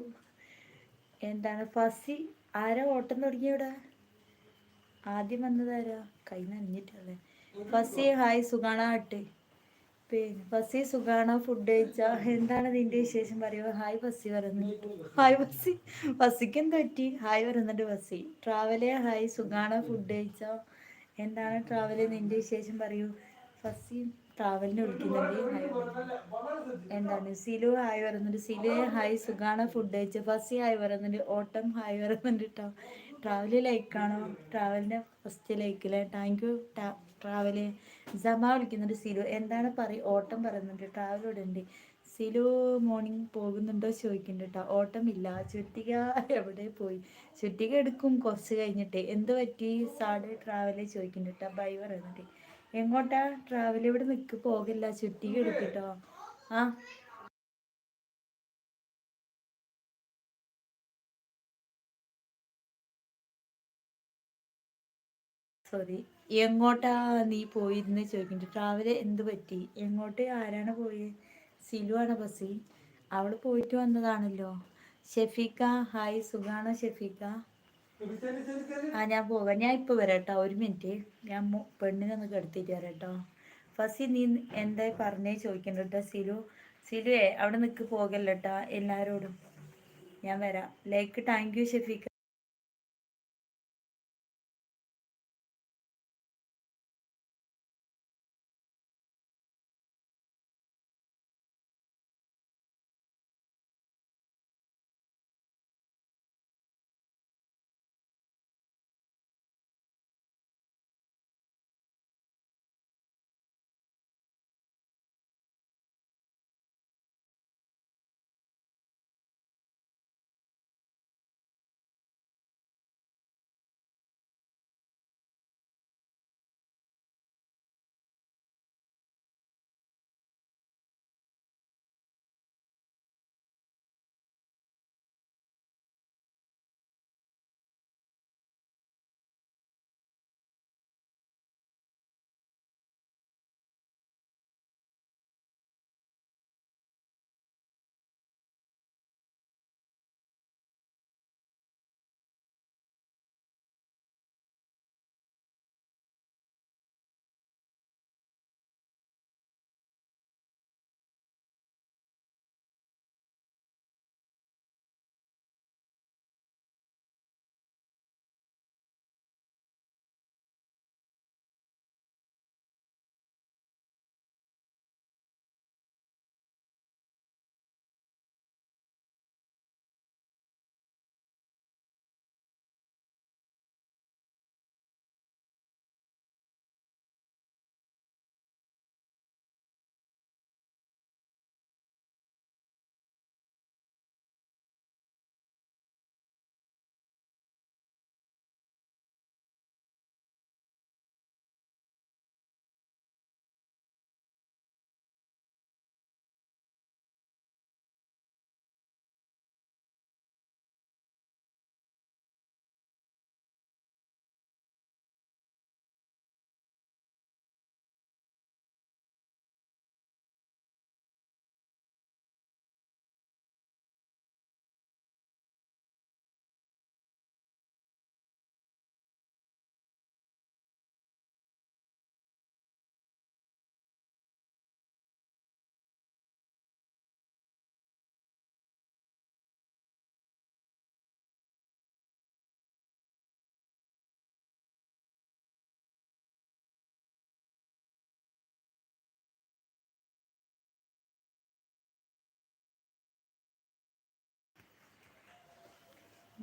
എടുക്കും എന്താണ് ഫസി ആരാ ഓട്ടം തുടങ്ങിയ ഇവിടെ ആദ്യം വന്നതാരാ കൈ നനഞ്ഞിട്ടല്ലേ ഫസി ഹായ് സുഖാണ ആട്ടെ? പിന്നെ ഫസി സുഖാണോ ഫുഡ് കഴിച്ചാ? എന്താണ് നിന്റെ വിശേഷം? പറയുക ഹായ് ഫസി പറയുന്നുണ്ട് ഹായ് ഫസി. ഫസിക്ക് എന്ത് പറ്റി? ഹായ് പറയുന്നുണ്ട് ഫസി. ട്രാവലേ ഹായ് സുഖാണോ ഫുഡ് കഴിച്ചോ? എന്താണ് ട്രാവലേ? നിന്റെ വിശേഷം പറയൂ. ഫസി ട്രാവലിന് വിളിക്കുന്നുണ്ട് എന്താണ്? സിലു ഹായ് പറയുന്നുണ്ട് സിലു ഹായ് സുഖാണ് ഫുഡ് കഴിച്ച്. ഫസി ഹായ് പറയുന്നുണ്ട് ഓട്ടം ഹായ് പറയുന്നുണ്ട് കേട്ടോ ട്രാവൽ ലൈക്കാണോ ട്രാവലിന്റെ ഫസ്റ്റ് ലൈക്കില്ലേ താങ്ക് യു ട്രാവൽ ജമ വിളിക്കുന്നുണ്ട് സിലു. എന്താണ് പറയും? ഓട്ടം പറയുന്നുണ്ട്. ട്രാവൽ ഇവിടെ ഉണ്ട് സിലു മോർണിംഗ് പോകുന്നുണ്ടോ ചോദിക്കുന്നുണ്ട് കേട്ടോ ഓട്ടമില്ല ചുറ്റിക എവിടെ പോയി? ചുറ്റിക എടുക്കും. കുറച്ച് കഴിഞ്ഞിട്ട്. എന്ത് പറ്റി? സാഡ് ട്രാവൽ ചോദിക്കുന്നുണ്ട് കേട്ടോ ബൈ പറയുന്നുണ്ട്. എങ്ങോട്ടാ? ട്രാവൽ ഇവിടെ നിൽക്ക് പോകില്ല ചുറ്റി എടുത്തിട്ടോ. ആ. സോറി എങ്ങോട്ടാ നീ പോയിരുന്ന് ചോദിക്കുന്നുണ്ട്. ട്രാവൽ എന്ത് പറ്റി? എങ്ങോട്ട് ആരാണ് പോയി? സിലു ആണ് ബസ്സിൽ? അവൾ പോയിട്ട് വന്നതാണല്ലോ. ഷെഫീക്ക ഹായ് സുഖാണോ ഷെഫീക്ക ആ ഞാൻ പോകാം. ഞാൻ ഇപ്പോൾ വരാട്ടോ. ഒരു മിനിറ്റ്. ഞാൻ പെണ്ണിനെ ഒന്ന് കെടുത്തിട്ട് വരാം കേട്ടോ ഫസി നീ എന്താ പറഞ്ഞേ ചോദിക്കണ്ട കേട്ടോ സിലു സിലുവേ അവിടെ നിൽക്ക് പോകല്ലോ എല്ലാരോടും. ഞാൻ വരാം. Like thank you Shafeeka.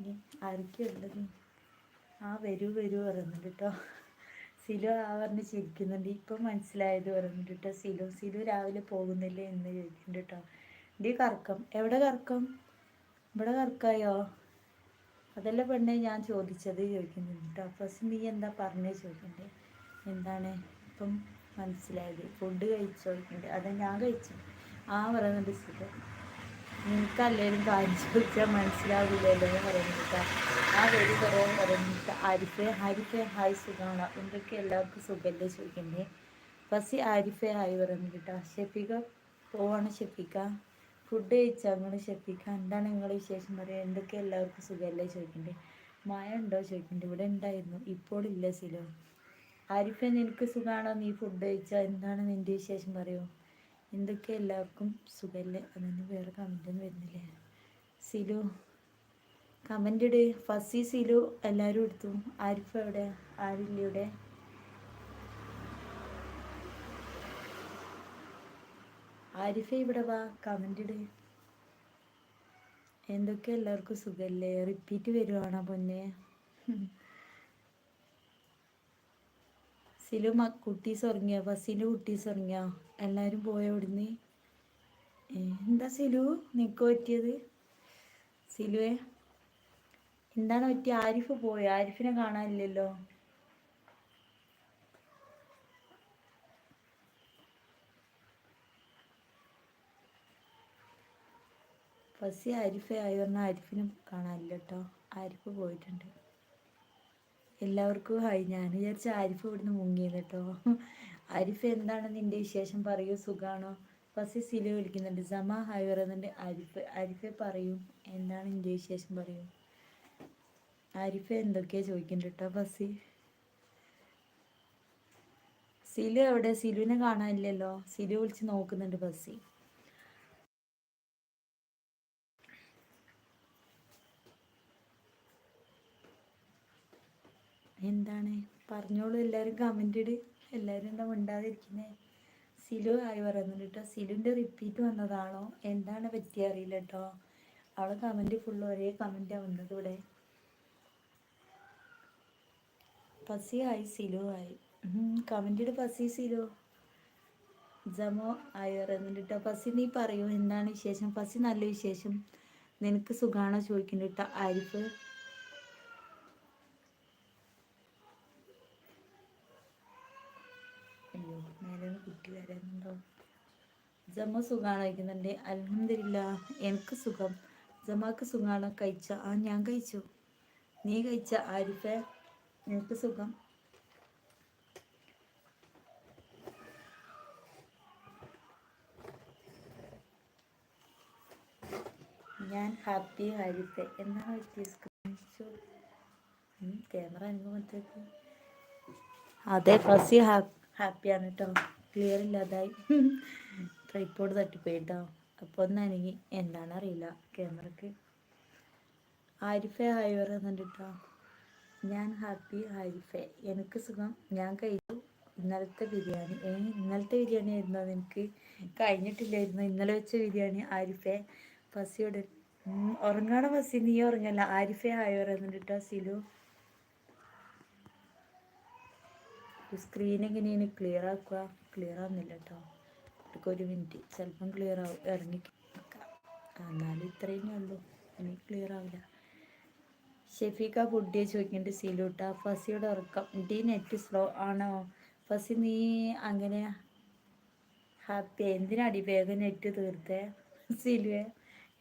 ഇനി ആരൊക്കെയാ ഉള്ളത് ആ വരൂ വരൂ പറയുന്നുണ്ട് കേട്ടോ സിലു ആ പറഞ്ഞ് ചിരിക്കുന്നുണ്ട്. ഇപ്പം മനസ്സിലായത് പറയുന്നുണ്ട് കേട്ടോ സിലു സിലു രാവിലെ പോകുന്നില്ലേ എന്ന് ചോദിക്കുന്നുണ്ട് കേട്ടോ ഡി കറക്കം. എവിടെ കറക്കം? ഇവിടെ കറക്കായോ? അതല്ല പെണ്ണെ ഞാൻ ചോദിച്ചത് ചോദിക്കുന്നുണ്ട് കേട്ടോ ഫസ്റ്റ് നീ എന്താ പറഞ്ഞേ ചോദിക്കണ്ടേ എന്താണ് ഇപ്പം മനസ്സിലായത്? ഫുഡ് കഴിച്ചോ ചോദിക്കുന്നുണ്ട്. അതാ ഞാൻ കഴിച്ചു ആ പറയുന്നുണ്ട് സിലു. നിനക്കല്ലേലും കാര്യം ചോദിച്ചാൽ മനസ്സിലാവില്ലല്ലോ എന്ന് പറയുന്നത് ആ വരി കുറേ പറയുന്നത് ആരിഫെ ആരിഫെ ഹായ് സുഖമാണ് എന്തൊക്കെ എല്ലാവർക്കും സുഖമല്ലേ ചോദിക്കണ്ടേ ഫസി ആരിഫെ ഹായ് പറയുന്നത് കേട്ടോ. ഷെഫിക പോവാണ് ഷെഫിക്ക ഫുഡ് കഴിച്ചാൽ നിങ്ങൾ ഷെഫിക്ക എന്താണ് നിങ്ങൾ വിശേഷം പറയുക എന്തൊക്കെ എല്ലാവർക്കും സുഖമല്ലേ ചോദിക്കണ്ടേ മഴ ഉണ്ടോ ചോദിക്കണ്ടേ ഇവിടെ ഉണ്ടായിരുന്നു. ഇപ്പോൾ ഇല്ല സിലോ. ആരിഫ നിനക്ക് സുഖമാണോ നീ ഫുഡ് കഴിച്ചാൽ എന്താണ് നിന്റെ വിശേഷം? പറയൂ. എന്തൊക്കെ എല്ലാവർക്കും സുഖമല്ലേ അതിന് വേറെ കമന്റൊന്നും വരുന്നില്ല? സിലു കമന്റ് ഇട്. ഫസി സിലു എല്ലാവരും എടുത്തു. ആരിഫ് എവിടെ? ആരില്ല ഇവിടെ? ആരിഫ ഇവിടെ വാ കമന്റ് ഇട്. എന്തൊക്കെ എല്ലാവർക്കും സുഖമല്ലേ റിപ്പീറ്റ് വരുവാണോ പൊന്നെ? സിലു മ കുട്ടീസ് ഉറങ്ങിയ? ഫസീന്റെ കുട്ടീസ് ഉറങ്ങിയ? എല്ലാവരും പോയ ഇവിടുന്ന് എന്താ സിലു? നിനക്ക് പറ്റിയത്? സിലുവേ എന്താണ് പറ്റിയ? ആരിഫ് പോയി? ആരിഫിനെ കാണാനില്ലല്ലോ. ഫസി ആരിഫ് ആയി പറഞ്ഞാൽ ആരിഫിനും കാണാനില്ല കേട്ടോ. ആരിഫ് പോയിട്ടുണ്ട്. എല്ലാവർക്കും ഹായ് ഞാൻ വിചാരിച്ച ആരിഫ് ഇവിടുന്ന് മുങ്ങിയത് കേട്ടോ ആരിഫ് എന്താണ് നിന്റെ വിശേഷം? പറയൂ സുഖാണോ? ഫസ്റ്റ് സിലു വിളിക്കുന്നുണ്ട്. സമ ഹായ് പറയുന്നുണ്ട്. ആരിഫ് ആരിഫെ പറയൂ. എന്താണ് നിന്റെ വിശേഷം? പറയൂ. ആരിഫ് എന്തൊക്കെയാ ചോദിക്കുന്നുണ്ട് കേട്ടോ ഫസി? സിലു എവിടെ? സിലുവിനെ കാണാനില്ലല്ലോ. സിലു വിളിച്ച് നോക്കുന്നുണ്ട് ഫസി. എന്താണ്? പറഞ്ഞോളൂ എല്ലാവരും കമന്റ് ഇട്. എല്ലാവരും എന്താ മിണ്ടാതിരിക്കുന്നേ? സിലു ആയി പറയുന്നുണ്ട് കേട്ടോ സിലുവിന്റെ റിപ്പീറ്റ് വന്നതാണോ? എന്താണ് പറ്റിയ അറിയില്ല കേട്ടോ അവളെ കമന്റ് ഫുള്ള് ഒരേ കമന്റാണ് വന്നത് ഇവിടെ. പസി ആയി സിലു ആയി. കമന്റ് ഇട് പസി സിലു. ജമോ ആയി പറയുന്നുണ്ട് കേട്ടോ പസി നീ പറയൂ എന്താണ് വിശേഷം? പസി നല്ല വിശേഷം. നിനക്ക് സുഖാണോ ചോദിക്കുന്നുണ്ട് കേട്ടോ ആരിഫ് അയ്യോ മേലെ നിന്ന് കുട്ടി വരാനുണ്ടോ ജമ്മ സുഖമാണ് കഴിക്കുന്നുണ്ട് അലഹമില്ല എനിക്ക് സുഖം. ജമാക്ക് സുഖമാണ് കഴിച്ച. ആ ഞാൻ കഴിച്ചു. നീ കഴിച്ച ആരിഫെ? എനിക്ക് സുഖം? ഞാൻ ഹാപ്പി ആരിഫെ. പറ്റിയ സ്ക്രീൻഷോട്ട്? ക്യാമറ അനുഭവത്തേക്ക് അതെ ഫസി ഹാപ്പിയാണ് കേട്ടോ ക്ലിയർ ഇല്ലാതായി. ട്രൈപ്പോഡ് തട്ടിപ്പോയിട്ടോ? അപ്പോൾ ഒന്ന് അനങ്ങി എന്താണ് അറിയില്ല ക്യാമറക്ക് ആരിഫെ ഹായ് പറയുന്നുണ്ട് ഞാൻ ഹാപ്പി ആരിഫെ. എനിക്ക് സുഖം. ഞാൻ കഴിച്ചു. ഇന്നലത്തെ ബിരിയാണി. ഏ ഇന്നലത്തെ ബിരിയാണി ആയിരുന്നു അതെനിക്ക് കഴിഞ്ഞിട്ടില്ലായിരുന്നു. ഇന്നലെ വെച്ച ബിരിയാണി ആരിഫെ. പസിയോട്. ഉറങ്ങാണ പസി? നീ ഉറങ്ങല്ല. ആരിഫെ ഹായ് പറയുന്നുണ്ട് കേട്ടോ സിലു? സ്ക്രീൻ എങ്ങനെയാണ്? ക്ലിയർ ആക്കുക ക്ലിയർ ആവുന്നില്ല കേട്ടോ അതൊക്കെ ഒരു മിനിറ്റ് ചിലപ്പം ക്ലിയർ ആവും. ഇറങ്ങി എന്നാലും ഇത്രയും ഉള്ളൂ. ഇനി ക്ലിയർ ആവില്ല. ഷെഫീക്ക ഫുഡിയെ ചോദിക്കുന്നുണ്ട് സീലൂട്ട ഫസിയുടെ ഉറക്കം. ഡി നെറ്റ് സ്ലോ ആണോ? ഫസി നീ അങ്ങനെ ഹാപ്പി എന്തിനാടി വേഗം നെറ്റ് തീർത്തേ? സിലുവേ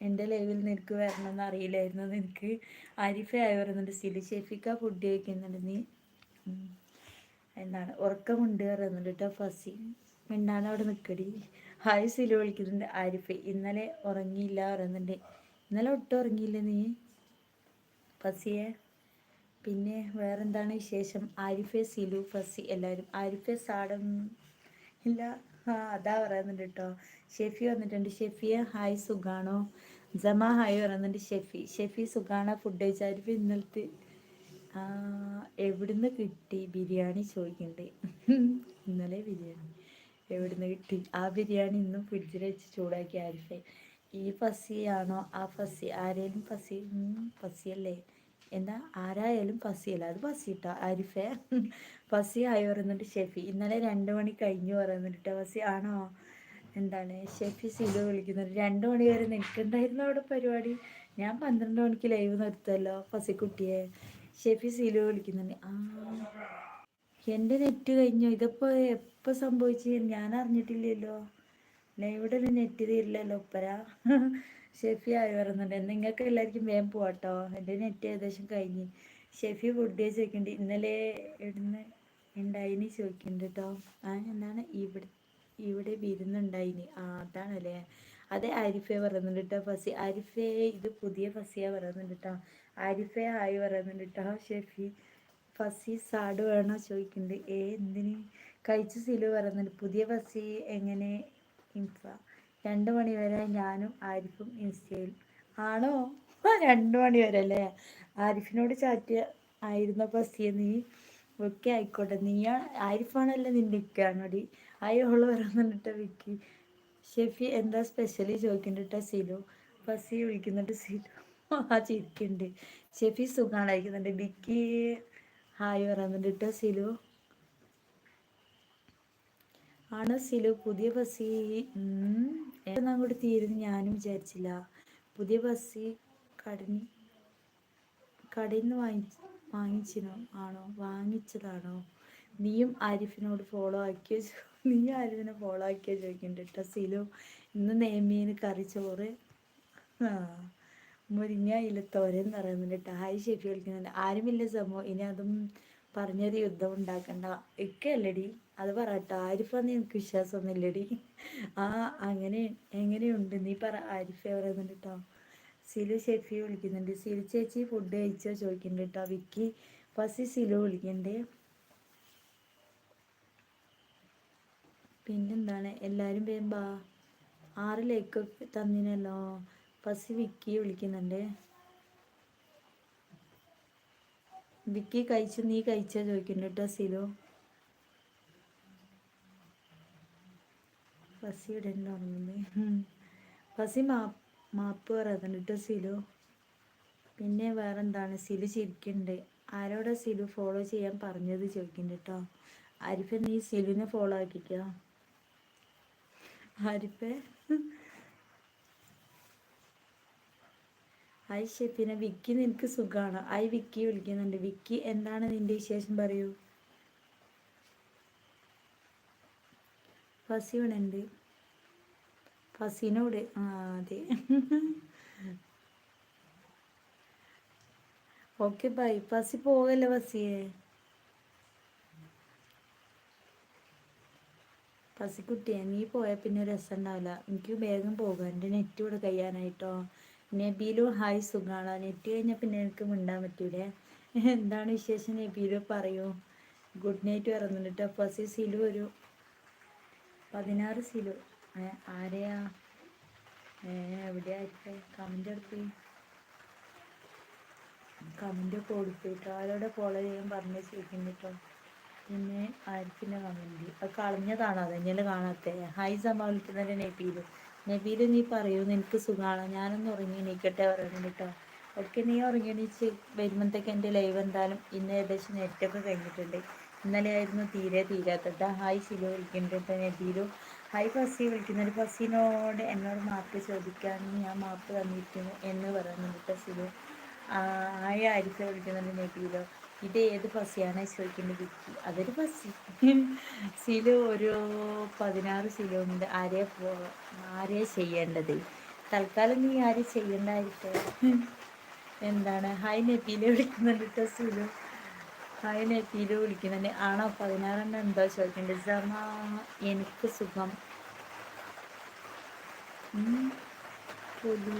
എന്റെ ലൈവിൽ നിനക്ക് വരണമെന്ന് അറിയില്ലായിരുന്നു നിനക്ക്? ആരിഫ ആയി പറയുന്നുണ്ട് സിലു ഷെഫിക്ക ഫുഡ് കഴിക്കുന്നുണ്ട് നീ എന്താണ്? ഉറക്കമുണ്ട് പറയുന്നുണ്ട് കേട്ടോ ഫസി. മിണ്ടാതെ അവിടെ നിൽക്കടി ഹായ് സിലു വിളിക്കുന്നുണ്ട്. ആരിഫ് ഇന്നലെ ഉറങ്ങിയില്ല പറയുന്നുണ്ട്. ഇന്നലെ ഒട്ടും ഉറങ്ങിയില്ല നീ? ഫസിയെ. പിന്നെ വേറെന്താണ് വിശേഷം? ആരിഫെ സിലു ഫസി എല്ലാവരും. ആരിഫെ സാടം ഇല്ല. ആ അതാ പറയുന്നുണ്ട് കേട്ടോ ഷെഫി വന്നിട്ടുണ്ട്. ഷെഫിയെ ഹായ് സുഖാണോ? ജമ ഹായ് പറയുന്നുണ്ട് ഷെഫി. ഷെഫി സുഖാണോ? ഫുഡ് കഴിച്ച ആരിഫ് ഇന്നലത്തെ എവിടുന്ന് കിട്ടി? ബിരിയാണി ചോദിക്കണ്ടേ ഇന്നലെ ബിരിയാണി. എവിടുന്ന് കിട്ടി? ആ ബിരിയാണി ഇന്നും ഫ്രിഡ്ജിൽ വെച്ച് ചൂടാക്കി ആരിഫെ. ഈ പസിയാണോ ആ പസി ആരേലും ഫസി? ഫസിയല്ലേ എന്താ? ആരായാലും പസിയല്ല അത് ഫസിട്ടോ ആരിഫെ. പസി ആയി പറയുന്നുണ്ട് ഷെഫി. ഇന്നലെ രണ്ട് മണി കഴിഞ്ഞു പറയുന്നുണ്ട് ഫസി ആണോ? എന്താണ്? ഷെഫി സീല വിളിക്കുന്നത് രണ്ട് മണി വരെ നിൽക്കണ്ടായിരുന്നു അവിടെ പരിപാടി. ഞാൻ പന്ത്രണ്ട് മണിക്ക് ലൈവ് നിർത്തുമല്ലോ ഫസിക്കുട്ടിയെ. ഷെഫി സീലു വിളിക്കുന്നുണ്ട്. ആ. എന്റെ നെറ്റ് കഴിഞ്ഞു? ഇതിപ്പോൾ എപ്പോ സംഭവിച്ചു? ഞാൻ അറിഞ്ഞിട്ടില്ലല്ലോ. ഇവിടെ ഒരു നെറ്റ് തീരില്ലല്ലോ ഒപ്പര ഷെഫി ആയി പറയുന്നുണ്ട് നിങ്ങൾക്ക് എല്ലാവർക്കും വേഗം പോവാട്ടോ. എന്റെ നെറ്റ് ഏകദേശം കഴിഞ്ഞ്. ഷെഫി ഫുഡ് ചോദിക്കുന്നുണ്ട് ഇന്നലെ ഇവിടുന്ന് ഉണ്ടായിനി ചോദിക്കുന്നുണ്ട് കേട്ടോ ആ എന്താണ്? ഇവിടെ ഇവിടെ വിരുന്നുണ്ടായിനി. ആ അതാണല്ലേ. അതെ ആരിഫെ പറയുന്നുണ്ട് കേട്ടോ ഫസി ആരിഫെ ഇത് പുതിയ ഫസിയ പറയുന്നുണ്ട് കേട്ടോ ആരിഫെ ആയി പറയുന്നുണ്ട് കേട്ടോ ഷെഫി. ഫസി സാഡ് വേണോ ചോദിക്കുന്നുണ്ട്. ഏ എന്തിന്? കഴിച്ചു സിലു പറയുന്നുണ്ട്. പുതിയ ഫസി എങ്ങനെ? ഇൻഫ. രണ്ട് മണി വരെ ഞാനും ആരിഫും ഇൻസ്റ്റയിൽ. ആണോ? രണ്ട് മണി വരെ അല്ലേ? ആരിഫിനോട് ചാറ്റ് ആയിരുന്ന ഫസിയ നീ ഓക്കെ ആയിക്കോട്ടെ. നീ ആരിഫാണല്ലേ നിന്റെ ഇക്കാണോടി അയ്യോൾ പറയുന്നുണ്ട് വിക്കി. ഷെഫി എന്താ സ്പെഷ്യലി ചോദിക്കുന്നുണ്ട് സിലു. ഫസി വിളിക്കുന്നുണ്ട് സിലു. ആ ചിരിക്കുന്നുണ്ട്. ഷെഫി സുഖാണ് അയക്കുന്നുണ്ട് വിക്കി ഹായ് പറയുന്നുണ്ട് കേട്ടോ സിലു? ആണ് സിലു പുതിയ ബസ്സി. അങ്ങോട്ട് തീരുന്നു ഞാനും വിചാരിച്ചില്ല. പുതിയ ബസ്സി കടഞ്ഞ് കടയിൽ നിന്ന് വാങ്ങിച്ചു വാങ്ങിച്ചിനോ? ആണോ? വാങ്ങിച്ചതാണോ? നീയും ആരിഫിനോട് ഫോളോ ആക്കിയോ? നീ ആരിഫിനെ ഫോളോ ആക്കിയോ ചോദിക്കുന്നുണ്ട് കേട്ടോ സിലു? ഇന്ന് നെയ്മീന് കറി ചോറ്. ആ. മുരിങ്ങ എന്ന് പറയുന്നുണ്ട് ഹായ് ഷെഫി വിളിക്കുന്നുണ്ട്. ആരുമില്ല സംഭവം ഇനി അതും പറഞ്ഞൊരു യുദ്ധം ഉണ്ടാക്കണ്ട. ഇക്കല്ലടി അത് പറയട്ടോ. ആരിഫാന്ന് എനിക്ക് വിശ്വാസമൊന്നുമില്ലടി. ആ അങ്ങനെ എങ്ങനെയുണ്ട്? നീ പറ. ആരിഫ പറയുന്നുണ്ട് കേട്ടോ സിലു ഷെഫി വിളിക്കുന്നുണ്ട്. സിലു ചേച്ചി ഫുഡ് കഴിച്ചോ ചോദിക്കുന്നുണ്ട് കേട്ടോ വിക്കി ഫസ്റ്റ് സിലു വിളിക്കണ്ടേ പിന്നെന്താണ്? എല്ലാവരും ബാ ആറ് ലൈക്ക് തന്നിനല്ലോ. ഫസി വിക്കി വിളിക്കുന്നുണ്ട്. വിക്കി കഴിച്ചു നീ കഴിച്ച ചോദിക്കുന്നുണ്ട് കേട്ടോ സിലു. പസി ഇവിടെ ഉറങ്ങുന്നത് പസി മാ മാപ്പ് പറയുന്നുണ്ട് കേട്ടോ സിലു. പിന്നെ വേറെന്താണ്? സിലു ചിരിക്കുന്നുണ്ട്. ആരോടാ സിലു ഫോളോ ചെയ്യാൻ പറഞ്ഞത് ചോദിക്കുന്നുണ്ട് കേട്ടോ. ആരിഫ നീ സിലുവിനെ ഫോളോ ആക്കിക്കോ. ആരിഫെ ഹായ് ഷെഫിന വിക്കി നിനക്ക് സുഖമാണ് ഐ വിക്കി വിളിക്കുന്നുണ്ട്. വിക്കി എന്താണ് നിന്റെ വിശേഷം? പറയൂ. ഫസിയോണുണ്ട് ഫസിനോട് ആ അതെ. Okay bye. ഫസി പോകല്ലേ ഫസിയെ ഫസിക്കുട്ടിയെ നീ പോയാൽ പിന്നെ രസം ഉണ്ടാവില്ല. എനിക്ക് വേഗം പോകാം എന്റെ നെറ്റ് ഇവിടെ കഴിയാനായിട്ടോ. നബീലു ഹായ് സുഖാണോ? നെറ്റ് കഴിഞ്ഞാൽ പിന്നെ എനിക്ക് മിണ്ടാൻ പറ്റൂലേ. എന്താണ് വിശേഷം? നബീലു പറയൂ. ഗുഡ് നൈറ്റ് പറയുന്നുണ്ട് ഫസി സിലു ഒരു പതിനാറ് സിലു ആരെയാ? എവിടെ ആയിരിക്കെ കമന്റ് എടുത്ത് കമന്റ് ഒക്കെ കൊടുത്തിട്ടോ ആരോടെ ഫോളോ ചെയ്യാൻ പറഞ്ഞു ചോദിക്കുന്നിട്ടോ പിന്നെ ആയിരിക്കില്ല കമന്റ് അത് കളഞ്ഞതാണോ? അതെങ്ങനെ കാണാത്തേ. ഹായ് സമ്മ വിളിക്കുന്നതിന്റെ നബീൽ നബീൽ നീ പറയൂ നിനക്ക് സുഖമാണോ ഞാനൊന്ന് ഉറങ്ങി എണീക്കട്ടെ പറയുന്നുണ്ട് കേട്ടോ. ഒക്കെ നീ ഉറങ്ങി എണീച്ച് വരുമ്പോഴത്തേക്ക് എന്റെ ലൈവ് എന്തായാലും ഇന്ന് ഏകദേശം നെറ്റൊക്കെ കഴിഞ്ഞിട്ടുണ്ട്. ഇന്നലെ ആയിരുന്നു തീരെ തീരാത്തട്ട ഹായ് ശിലു വിളിക്കുന്നുണ്ട് കേട്ടോ നബീലു. ഹായ് ഫസി ഒരു ഫസിനോട് എന്നോട് മാപ്പ് ചോദിക്കാൻ ഞാൻ മാപ്പ് തന്നിരിക്കുന്നു എന്ന് പറയുന്നുണ്ട് കേട്ടോ ശിലു ആയ ആയിരിക്കും വിളിക്കുന്നുണ്ട് നബീലു? ഇത് ഏത് പസിയാണ് ചോദിക്കുന്നത് വിക്കി? അതൊരു പസി സിലു ഒരു പതിനാറ് സിലു ആരെയാ പോ ആരെയാ ചെയ്യേണ്ടത്? തൽക്കാലം നീ ആരെയും ചെയ്യണ്ടായിരിക്കും എന്താണ്? ഹായ് നെറ്റിയിലെ വിളിക്കുന്നുണ്ട് കേട്ടോ സിലു. ഹായ് നെറ്റിയിലെ വിളിക്കുന്നുണ്ട്. ആണോ? പതിനാറെണ്ണം എന്താ ചോദിക്കേണ്ടത് സമ എനിക്ക് സുഖം. പൊളി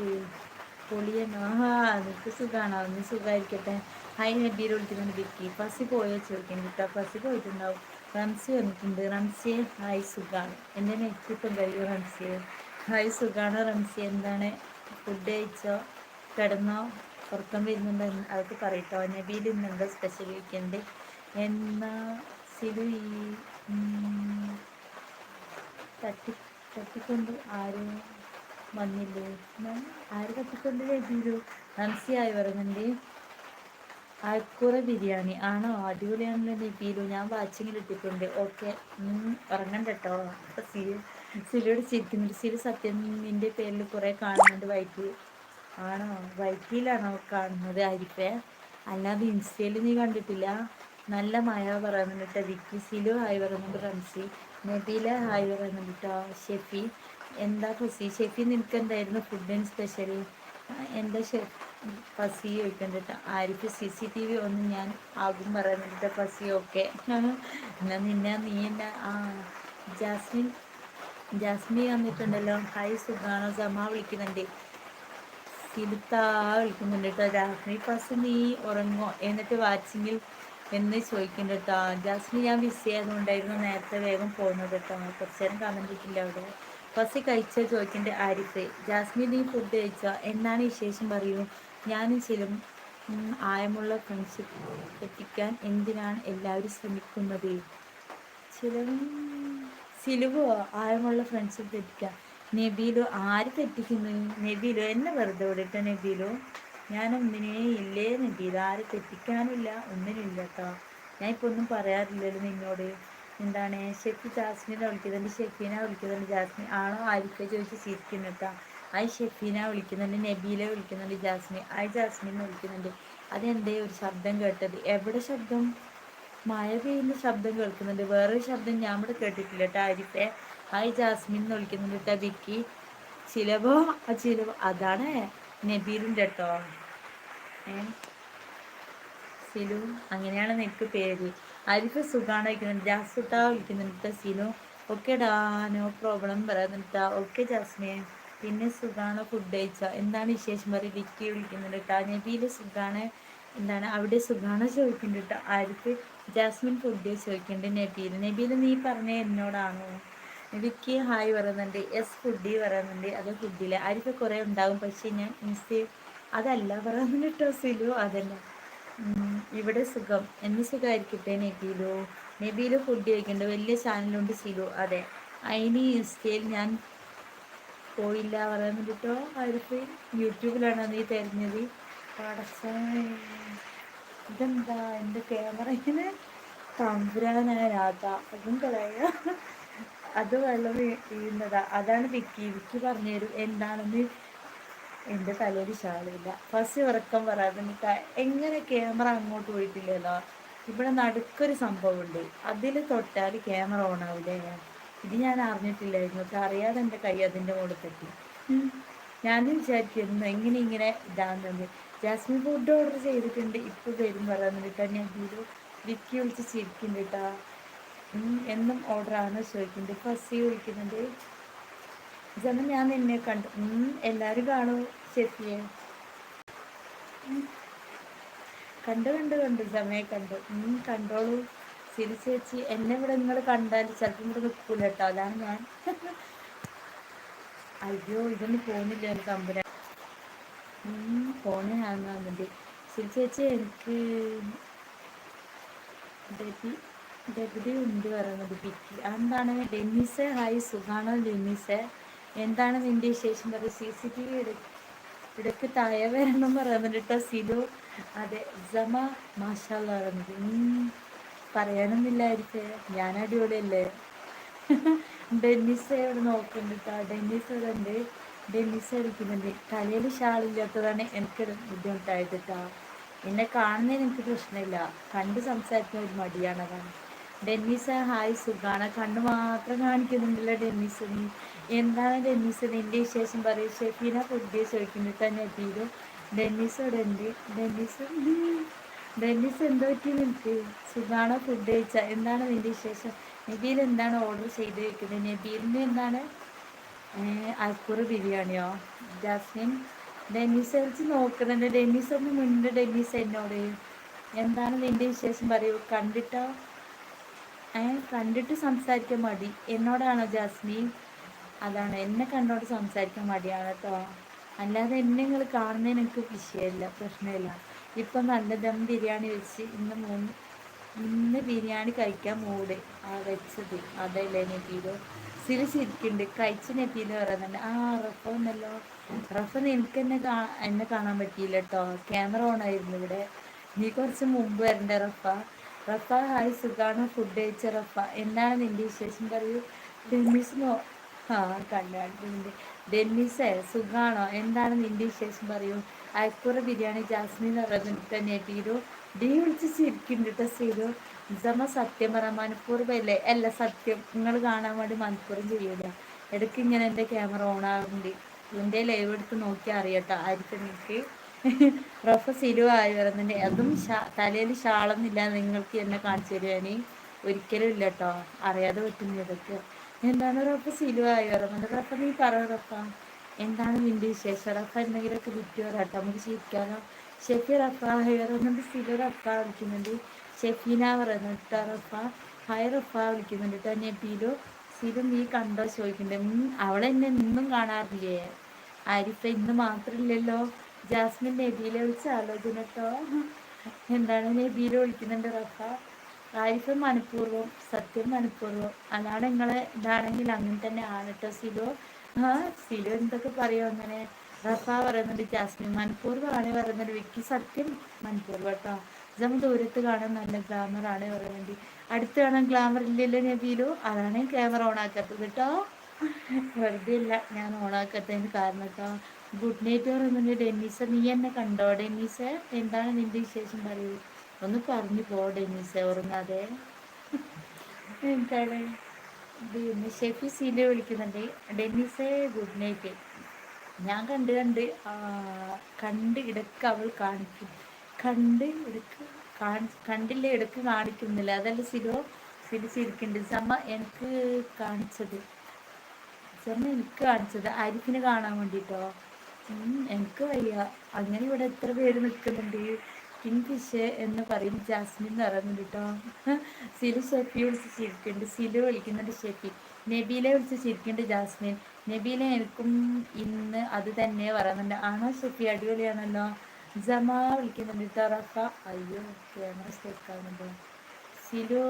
പൊളിയെന്നോ ആ നിനക്ക് സുഖമാണോ ഒന്ന് സുഖമായിരിക്കട്ടെ ഹായ് ഹെഡിയിൽ വിളിക്കുന്നുണ്ട് ബിക്കി ഫസി പോയോ? ചോദിക്കുന്നു കേട്ടോ ഫസി പോയിട്ടുണ്ടാവും. റംസി വന്നിട്ടുണ്ട്. റംസിയെ ഹായ് സുഖാണ്. എന്റെ നെറ്റിപ്പം കഴിയും റംസിയെ? ഹായ് സുഖാണ്. റംസി എന്താണ്? ഫുഡ് കഴിച്ചോ? കിടന്നോ? ഉറക്കം വരുന്നുണ്ടോ? അതൊക്കെ പറയട്ടോ. നബിയിൽ ഇന്ന് എന്താ സ്പെഷ്യൽ വീക്കെൻഡ് എന്നാ സിലു ഈ തട്ടി തട്ടിക്കൊണ്ട് ആരും വന്നില്ലേ? ആര് തട്ടിക്കൊണ്ട് നബീലു? റംസി ആയി പറയുന്നുണ്ട് അയക്കൂറ ബിരിയാണി. ആണോ? അടിപൊളിയാണല്ലോ നബീലു ഞാൻ വാച്ചിങ്ങിൽ ഇട്ടിട്ടുണ്ട്. ഓക്കെ. ഉറങ്ങണ്ട കേട്ടോ സിലിയോട് ചിരിക്കുന്നുണ്ട് സിലി സത്യം നിന്റെ പേരിൽ കുറെ കാണുന്നുണ്ട് വൈറ്റിൽ ആണോ? വൈറ്റിയിലാണോ കാണുന്നത്? ആയിരിക്കേ. അല്ലാതെ ഇൻസ്റ്റയിൽ നീ കണ്ടിട്ടില്ല? നല്ല മഴ പറയുന്നുണ്ട് വിക്കി. സിലു ഹായ് പറയുന്നുണ്ട് റംസി. നബീല ഹായ് പറയുന്നുണ്ട് കേട്ടോ. ഷെഫി. എന്താ ഫുസി ഷെഫി നിനക്ക് എന്തായിരുന്നു ഫുഡിന് സ്പെഷ്യൽ എന്താ ഷെഫ്? ഫസി ചോദിക്കണ്ടിട്ട് ആർക്ക് സി സി ടി വി ഒന്നും ഞാൻ ആകും പറയുന്നുണ്ട് ഫസി ഓക്കെ. എന്നാ നിന്നെ നീ എന്നെ ആ ജാസ്മിൻ ജാസ്മി വന്നിട്ടുണ്ടല്ലോ. ഹായ് സുഖാണോ? സമാ വിളിക്കുന്നുണ്ട്. സിലുത്താ വിളിക്കുന്നുണ്ട് കേട്ടോ. ജാസ്മി ഫസ്റ്റ് നീ ഉറങ്ങോ? എന്നിട്ട് വാച്ചിങ്ങിൽ എന്ന് ചോദിക്കുന്നുണ്ട് കേട്ടോ. ജാസ്മി ഞാൻ ബിസി ആയതുകൊണ്ടായിരുന്നു നേരത്തെ വേഗം പോകുന്നത് കേട്ടോ. കുറച്ച് നേരം കമന്റ് അവിടെ. ഫസ്റ്റ് കഴിച്ചോ? ചോദിക്കേണ്ട ആരിഫ്. ജാസ്മി നീ ഫുഡ് കഴിച്ചോ? എന്നാണ് വിശേഷം പറയൂ ഞാനും ചിലും ആയമുള്ള ഫ്രണ്ട്ഷിപ്പ് എത്തിക്കാൻ എന്തിനാണ് എല്ലാവരും ശ്രമിക്കുന്നത്? ചിലവും സിലുവോ ആയമുള്ള ഫ്രണ്ട്ഷിപ്പ് തെറ്റിക്കാം നബീലു ആര് തെറ്റിക്കുന്നു? നബീലു എന്നെ വെറുതെ വിടട്ടോ നബീലു? ഞാൻ ഒന്നിനേ ഇല്ലേ നബീലു? ആര് തെറ്റിക്കാനില്ല? ഒന്നിനില്ല കേട്ടോ ഞാൻ ഇപ്പൊ ഒന്നും പറയാറില്ലല്ലോ നിന്നോട്. എന്താണ്? ഷെഫി ജാസ്മിനെ വിളിക്കുന്നുണ്ട്. ഷെഫീനെ വിളിക്കുന്നുണ്ട്. ജാസ്മിൻ ആണോ ആയിരിക്കും ചോദിച്ച് ചിരിക്കുന്നു കേട്ടോ ആയി ഷെഫീന വിളിക്കുന്നുണ്ട് നബീലെ വിളിക്കുന്നുണ്ട് ജാസ്മിൻ ആയി ജാസ്മിനെ വിളിക്കുന്നുണ്ട്. അതെന്തേ ഒരു ശബ്ദം കേട്ടത്? എവിടെ ശബ്ദം? മഴ പെയ്യുന്ന ശബ്ദം കേൾക്കുന്നുണ്ട്. വേറൊരു ശബ്ദം ഞാൻ ഇവിടെ കേട്ടിട്ടില്ല കേട്ടോ ആരിഫെ. ഹായ് ജാസ്മിൻ എന്ന് വിളിക്കുന്നുണ്ട് കേട്ടോ വിക്കി. ചിലവോ? ചിലവോ? അതാണ് നബീലിന്റെ കേട്ടോ ഏ? സിലു അങ്ങനെയാണ് നിനക്ക് പേര്. ആരിഫ് സുഖാണ് വിളിക്കുന്നുണ്ട്? ജാസുട്ട വിളിക്കുന്നുണ്ട് സിനു ഓക്കെ ഡാ നോ പ്രോബ്ലം പറയുന്നുണ്ട് ഓക്കെ ജാസ്മിയെ പിന്നെ സുഖാണ് ഫുഡ് കഴിച്ച? എന്താണ് വിശേഷം? പറയും വിക്കി വിളിക്കുന്നുണ്ട് കേട്ടോ നബിയിൽ സുഖാണ്. എന്താണ് അവിടെ സുഖാണ് ചോദിക്കുന്നുണ്ട് കേട്ടോ ആർക്ക്? ജാസ്മിൻ ഫുഡ് ചോദിക്കുന്നുണ്ട് നബീൽ നബീൽ നീ പറഞ്ഞ എന്നോടാണോ? വിക്കി ഹായ് പറയുന്നുണ്ട്. എസ് ഫുഡി പറയുന്നുണ്ട്. അത് ഫുഡില്ല ആർക്ക് കുറേ ഉണ്ടാകും പക്ഷെ ഞാൻ മിസ് അതല്ല പറയുന്നുണ്ട് കേട്ടോ സിലു. അതല്ല. ഇവിടെ സുഖം. എന്ന് സുഖമായിരിക്കട്ടെ നബീലു? നബിയിൽ ഫുഡ് കഴിക്കുന്നുണ്ട്. വലിയ ചാനലുണ്ട് സിലു. അതെ. അതിന് ഇൻസ്റ്റയിൽ ഞാൻ പോയില്ല പറയാൻ വേണ്ടിട്ടോ ആരിഫ്? യൂട്യൂബിലാണ് നീ തെരഞ്ഞത്. ഇതെന്താ? എന്റെ ക്യാമറ ഇങ്ങനെ തമ്പുരാനാകാത്ത അതും കളയുക അത് വെള്ളം വീഴുന്നതാ. അതാണ് വിക്കി. വിക്കി പറഞ്ഞു തരും എന്താണെന്ന് എന്റെ തലയിൽ ശാലില്ല ഫസ്റ്റ് ഉറക്കം പറയാതെ എങ്ങനെ ക്യാമറ അങ്ങോട്ട് പോയിട്ടില്ലല്ലോ? ഇവിടെ നടുക്കൊരു സംഭവമുണ്ട്. അതിൽ തൊട്ടാൽ ക്യാമറ ഓൺ ആവില്ലേ ഇത് ഞാൻ അറിഞ്ഞിട്ടില്ലായിരുന്നു. അറിയാതെ എന്റെ കൈ അതിന്റെ മുകളിൽ തട്ടി ഞാൻ വിചാരിക്കുന്നു എങ്ങനെ ഇങ്ങനെ ഇതാകുന്നത് ജാസ്മിൻ ഫുഡ് ഓർഡർ ചെയ്തിട്ടുണ്ട്. ഇപ്പോൾ വരും പറയാൻ ഞാൻ വീഡിയോ വിക്കി വിളിച്ച് ചിരിക്കുന്നുണ്ട് കേട്ടാ എന്നും ഓർഡർ ഓർഡറാണ് ചോദിക്കുന്നുണ്ട്. ഫസ്സി വിളിക്കുന്നുണ്ട്. ജനം ഞാൻ നിന്നെ കണ്ടു. എല്ലാവരും കാണൂ ഷെഫിയെ? കണ്ടു കണ്ടു കണ്ടു. ജമയെ കണ്ടു. കണ്ടോളൂ. സിരി ചേച്ചി എന്നെ ഇവിടെ നിങ്ങൾ കണ്ടാൽ ചിലപ്പോൾ ഇവിടെ നിൽക്കൂല കേട്ടോ. അതാണ് ഞാൻ. അയ്യോ ഇതൊന്നും പോകുന്നില്ല എനിക്ക് തമ്പുരാൻ ഫോണ് ഹാങ് ആകുന്നുണ്ട് സിരി ചേച്ചി എനിക്ക് ഡെബിഡി ഉണ്ട് പറയുന്നത് പിറ്റി എന്താണ് ഡെന്നിസ് ഹായ് സുഖാണോ ഡെന്നിസ് എന്താണ് നിന്റെ വിശേഷം? പറയുന്നത് സി സി ടി വി ഇടയ്ക്ക് താഴെ വരണം പറയുന്നുണ്ട് കേട്ടോ സിലു. അതെ ജമ മാഷാല്ല പറയുന്നത് പറയാനൊന്നുമില്ലായിരിക്കേ. ഞാൻ അടിപൊളിയല്ലേ? ഡെന്നിസ് ഇവിടെ നോക്കുന്നുണ്ട് ഡെന്നിസ് ഇവിടെ ഉണ്ട് ഡെന്നിസ് എടുക്കുന്നുണ്ട് തലയിൽ ഷാളില്ലാത്തതാണ് എനിക്കൊരു ബുദ്ധിമുട്ടായത് കേട്ടോ എന്നെ കാണുന്നതിന് എനിക്ക് പ്രശ്നമില്ല. കണ്ട് സംസാരിക്കുന്ന ഒരു മടിയാണ് അതാണ്. ഡെന്നീസ് ഹായ് സുഖാണ്. കണ്ണ് മാത്രം കാണിക്കുന്നുണ്ടല്ലോ ഡെന്നിസ് നീ എന്താണ് ഡെന്നിസ് നിന്റെ വിശേഷം? പറയും. ഷെഫീന ഫുഡ് തന്നെ എത്തിയത് ഡെന്നീസ് ഇവിടെ ഉണ്ട് ഡെന്നീസ് ഡെന്നീസ് എന്തോ പറ്റി നിനക്ക്? സുഖാണോ ഫുഡ് കഴിച്ച? എന്താണ് നിന്റെ വിശേഷം? നബീൽ എന്താണ് ഓർഡർ ചെയ്ത് വെക്കുന്നത്? നബീലിന് എന്താണ്? അൽക്കൂർ ബിരിയാണിയോ? ജാസ്മിൻ ഡെന്നിസ് വെച്ച് നോക്കുന്നുണ്ട്. ഡെന്നിസ് ഒന്ന് മുന്നേ ഡെന്നിസ് എന്നോട്. എന്താണ് നിന്റെ വിശേഷം? പറയൂ. കണ്ടിട്ടോ? ഏ കണ്ടിട്ട് സംസാരിക്കാൻ മടി. എന്നോടാണോ ജാസ്മിൻ? അതാണ്. എന്നെ കണ്ടോണ്ട് സംസാരിക്കാൻ മടിയാണ് കേട്ടോ അല്ലാതെ എന്നെ നിങ്ങൾ കാണുന്നതിന് എനിക്ക് വിഷയമില്ല പ്രശ്നമില്ല. ഇപ്പം നല്ല ദം ബിരിയാണി വെച്ച് ഇന്ന് മൂന്ന് ഇന്ന് ബിരിയാണി കഴിക്കാൻ മൂട്. ആ വെച്ചത്. അതല്ലേ നെറ്റീലോ സിരി ചിരിക്കുന്നുണ്ട് കഴിച്ച നെറ്റീൽ പറയുന്നുണ്ട്. ആ റഫ ഒന്നല്ലോ റഫ നിനക്ക് എന്നെ എന്നെ കാണാൻ പറ്റിയില്ല കേട്ടോ ക്യാമറ ഓൺ ആയിരുന്നു ഇവിടെ. നീ കുറച്ച് മുമ്പ് വരണ്ടേ റഫ? റഫ ഹായ് സുഖാണ്? ഫുഡ് കഴിച്ച റഫ? എന്താണ് നിന്റെ വിശേഷം? പറയൂ. ഡെന്നിസ് നോ ആ കണ്ടാണ്ട് ഡെന്നിസേ സുഖാണോ? എന്താണ് നിന്റെ വിശേഷം? പറയൂ. അയക്കുറ ബിരിയാണി ജാസ്മിൻ തന്നെ ടീരു ഡി വിളിച്ച് ചിരിക്കുന്നുണ്ട് സീരു ഇസമ സത്യം പറ മനഃപൂർവമല്ലേ അല്ല സത്യം. നിങ്ങൾ കാണാൻ വേണ്ടി മനഃപൂർവം ചെയ്യൂല ഇടയ്ക്ക് ഇങ്ങനെ എന്റെ ക്യാമറ ഓൺ ആകുന്നുണ്ട് എന്റെ ലൈവ് എടുത്ത് നോക്കി അറിയട്ടോ ആയിരിക്കും എനിക്ക്. സിരു ആയി വരുന്നുണ്ട്. അതും തലയിൽ ഷാളൊന്നുമില്ല നിങ്ങൾക്ക് എന്നെ കാണിച്ചു തരുവാന് ഒരിക്കലും ഇല്ല കേട്ടോ അറിയാതെ പറ്റുന്ന ഇതൊക്കെ. എന്താണ് റഫ സിരു ആയി വരുന്നുണ്ട്? റഫ നീ പറ റഫ. എന്താണ് നിന്റെ വിശേഷം? റഫ എന്തെങ്കിലുമൊക്കെ വിറ്റ് വരാട്ടോ നമുക്ക് ചിരിക്കാനോ ഷെഫി റഫ ഹൈ പറയുന്നുണ്ട് സിലു റഫ വിളിക്കുന്നുണ്ട്. ഷെഫീന പറയുന്നുണ്ട് റഫ. ഹൈ റഫ വിളിക്കുന്നുണ്ട് കേട്ടോ. നബീലു സിലു നീ കണ്ടോ? ചോദിക്കുന്നുണ്ട്. അവളെന്നെ ഇന്നും കാണാറില്ലേ? ആരിഫ ഇന്ന് മാത്രമില്ലല്ലോ. ജാസ്മിൻ നബീലെ വിളിച്ച് ആലോചന കേട്ടോ. എന്താണ് നബീലെ വിളിക്കുന്നുണ്ട് റഫ? ആരിഫ് മനഃപൂർവം സത്യം മനഃപൂർവം. അതാണ് നിങ്ങളെ ഇതാണെങ്കിൽ അങ്ങനെ തന്നെ ആണ് കേട്ടോ സിലോ. ആ സിലു എന്തൊക്കെ പറയും അങ്ങനെ. റഫ പറയുന്നുണ്ട് ജാസ്മിൻ മനഃപൂർവമാണ് പറയുന്നുണ്ട് വിക്കി സത്യം മനഃപൂർവം കേട്ടോ. നമ്മൾ ദൂരത്ത് കാണാൻ നല്ല ഗ്ലാമർ ആണ് പറയുന്നുണ്ട്. അടുത്ത് കാണാൻ ഗ്ലാമർ ഇല്ലല്ലോ നബീലു. അതാണ് ക്യാമറ ഓൺ ആക്കാത്തത് കേട്ടോ. വെറുതെ ഇല്ല ഞാൻ ഓൺ ആക്കാത്തതിന് കാരണം കേട്ടോ. ഗുഡ് നൈറ്റ് പറയുന്നുണ്ട് ഡെന്നീസ നീ എന്നെ കണ്ടോ ഡെന്നീസ്? എന്താണ് നിന്റെ വിശേഷം പറയൂ? ഒന്ന് പറഞ്ഞു പോ ഡെന്നീസ ഉറങ്ങാതെ. എന്താണ്? പിന്നെ ഷെഫി സീനെ വിളിക്കുന്നുണ്ട്. ഡെന്നിസേ ഗുഡ് നൈറ്റ് ഞാൻ കണ്ട് കണ്ട് കണ്ട് ഇടയ്ക്ക് അവൾ കാണിക്കും. കണ്ട് ഇടയ്ക്ക് കണ്ടില്ല ഇടയ്ക്ക് കാണിക്കുന്നില്ല. അതല്ല സിലോ? സിലി ചിരിക്കുന്നുണ്ട്. സമ്മ എനിക്ക് കാണിച്ചത്. സമ്മ എനിക്ക് കാണിച്ചത്. ആരിഫിനെ കാണാൻ വേണ്ടിട്ടോ? എനിക്ക് വയ്യ. അങ്ങനെ ഇവിടെ എത്ര പേര് നിൽക്കുന്നുണ്ട്. കിങ്ഫിഷ് എന്ന് പറയും. ജാസ്മിൻ എന്ന് പറയുന്നുണ്ട് കേട്ടോ. സിലു ഷെഫി വിളിച്ച് ചിരിക്കുന്നുണ്ട്. സിലു വിളിക്കുന്നുണ്ട് ഷെഫി നബീലെ വിളിച്ച് ചിരിക്കുന്നുണ്ട് ജാസ്മിൻ. നബീലെ എനിക്കും ഇന്ന് അത് തന്നെ പറയുന്നുണ്ട്. ആണോ ഷെഫി അടിപൊളിയാണല്ലോ. ജമാ വിളിക്കുന്നുണ്ട് തറഫ അയ്യോ ക്യാമറ സ്റ്റേക്കാവുന്നുണ്ട് സിലു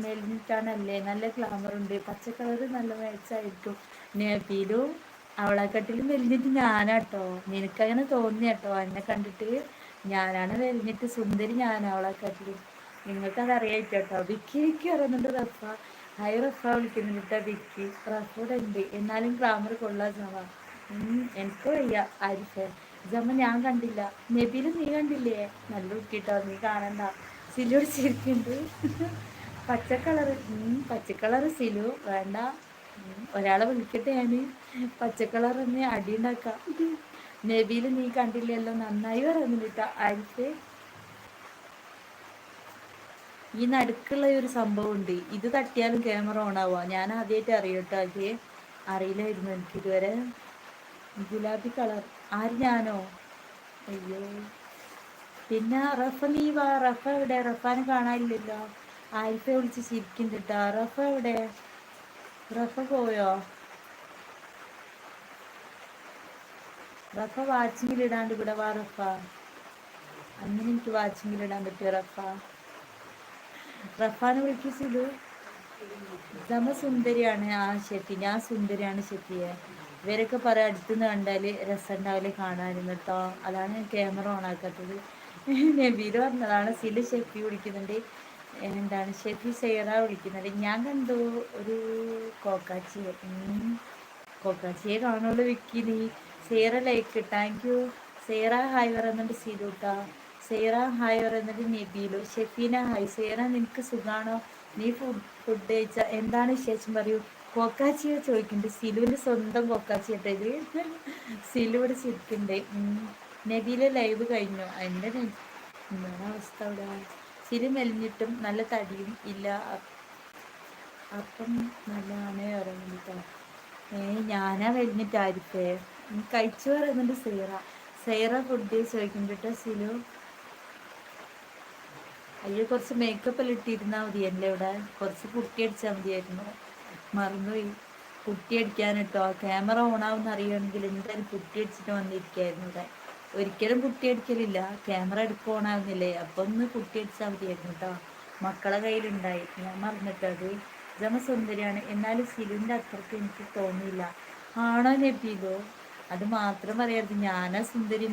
മെലിഞ്ഞിട്ടാണല്ലേ? നല്ല ഗ്ലാമർ ഉണ്ട്. പച്ചക്കളർ നല്ല മേച്ചായിരിക്കും നബീലും അവളെക്കാട്ടിലും മെലിഞ്ഞിട്ട് ഞാനാട്ടോ. നിനക്കങ്ങനെ തോന്നിയാട്ടോ. എന്നെ കണ്ടിട്ട് ഞാനാണ് വെഞ്ഞിട്ട് സുന്ദരി ഞാൻ നിങ്ങൾക്ക് നിങ്ങൾക്കത് അറിയായിട്ടോ വിക്കി വിക്കി പറയുന്നുണ്ട് റഫ. ഹൈ റഫ വിളിക്കുന്നുണ്ട് കേട്ടോ വിക്കി. റഫോടെ ഉണ്ട്. എന്നാലും ഗ്രാമർ കൊള്ളാൻ ജമ. എനിക്ക് വയ്യ. ആരിഫ ജമ ഞാൻ കണ്ടില്ല. നബിയിലും നീ കണ്ടില്ലേ? നല്ല കുട്ടിട്ടോ നീ കാണണ്ട. സിലോട് ചിരിക്കുന്നുണ്ട് പച്ചക്കളറ് പച്ചക്കളറ് സിലു. വേണ്ട. ഒരാളെ വിളിക്കട്ടെ ഞാൻ പച്ചക്കളർ തന്നെ അടി ഉണ്ടാക്കാം. നബിയിൽ നീ കണ്ടില്ലല്ലോ നന്നായി പറയുന്നില്ല ആരിഫ് ഈ നടുക്കുള്ള ഒരു സംഭവം ഉണ്ട് ഇത് തട്ടിയാലും ക്യാമറ ഓൺ ആവുക. ഞാൻ ആദ്യമായിട്ട് അറിയട്ടോ അത്. അറിയില്ലായിരുന്നു എനിക്ക് ഇതുവരെ. ഗുലാബി കളർ ആര് ഞാനോ? അയ്യോ. പിന്നെ റഫ നീ വാ. റഫ എവിടെ? റഫാനെ കാണാനില്ലല്ലോ. ആരിഫെ വിളിച്ച് ചിരിക്കുന്നുണ്ട് റഫ എവിടെ? റഫ പോയോ? റഫ വാച്ചിങ്ങിൽ ഇടാണ്ട് ഇവിടെ വാ റഫ. അങ്ങനെ എനിക്ക് വാച്ചിങ്ങിൽ ഇടാൻ പറ്റിയ റഫ. റഫാനെ വിളിക്കിച്ചില്ലു നമ്മ സുന്ദരിയാണ്. ആ ശെട്ടി. ഞാൻ സുന്ദരിയാണ് ശെട്ടിയെ. ഇവരൊക്കെ പറയാം അടുത്തുനിന്ന് കണ്ടാൽ രസം ഉണ്ടാവില്ല കാണാനും കേട്ടോ അതാണ് ഞാൻ ക്യാമറ ഓൺ ആക്കാത്തത് നബീൽ പറഞ്ഞതാണ് സിൽ ഷെഫി വിളിക്കുന്നുണ്ട്. എന്താണ്? ഷെഫി സെയറ വിളിക്കുന്നുണ്ട്. ഞാൻ കണ്ടു ഒരു കോക്കാച്ചിയെ. കോക്കാച്ചിയെ കാണുള്ളൂ വിക്കി നീ. Sera like. Thank you Sera hi പറയുന്നുണ്ട് സിരൂട്ട സേറ ഹായ് പറയുന്നുണ്ട് നബീലു. ഷെഫീന ഹായ്. സേറ നിനക്ക് സുഖാണോ? നീ ഫുഡ് ഫുഡ് കഴിച്ച എന്താണ് വിശേഷം പറയൂ? കോക്കാച്ചിയെ ചോദിക്കുന്നുണ്ട്. സിലുവിന്റെ സ്വന്തം കോക്കാച്ചി ഇട്ടത് സിലുവിടെ ചിരിക്കുന്നുണ്ട്. നബീലെ ലൈവ് കഴിഞ്ഞു. എന്റെ എന്താണ് അവസ്ഥ അവിടെ. ചിരി മെലിഞ്ഞിട്ടും നല്ല തടിയും ഇല്ല. അപ്പം നല്ലതാണ് പറയുന്നത് ഏ ഞാനാ മെലിഞ്ഞിട്ടായിരിക്കേ കഴിച്ചു പറയുന്നുണ്ട് സീറ. സേറ ഫുഡ് ചോദിക്കുന്നുണ്ട് സിലു അയ്യോ കുറച്ച് മേക്കപ്പ് എല്ലാം ഇട്ടിരുന്നാൽ എന്റെ ഇവിടെ. കുറച്ച് കുട്ടി അടിച്ചാൽ മതിയായിരുന്നു. മറന്നുപോയി. കുട്ടി അടിക്കാൻ കേട്ടോ. ക്യാമറ ഓൺ ആവുന്ന അറിയുകയാണെങ്കിൽ എന്തായാലും കുട്ടി അടിച്ചിട്ട് വന്നിരിക്കായിരുന്നു ഇവിടെ. ഒരിക്കലും കുട്ടി അടിക്കലില്ല. ക്യാമറ എടുക്കുക ആവുന്നില്ലേ? അപ്പൊ ഒന്ന് കുട്ടി അടിച്ചാൽ മതിയായിരുന്നു കേട്ടോ. മക്കളെ കയ്യിലുണ്ടായി. ഞാൻ മറന്നിട്ടത് ജമ സുന്ദരിയാണ്. എന്നാലും സിലിന്റെ അത്രയ്ക്ക് എനിക്ക് തോന്നിയില്ല. ആണോ നബീലോ അത് മാത്രം പറയരുത് ഞാനാ സുന്ദരി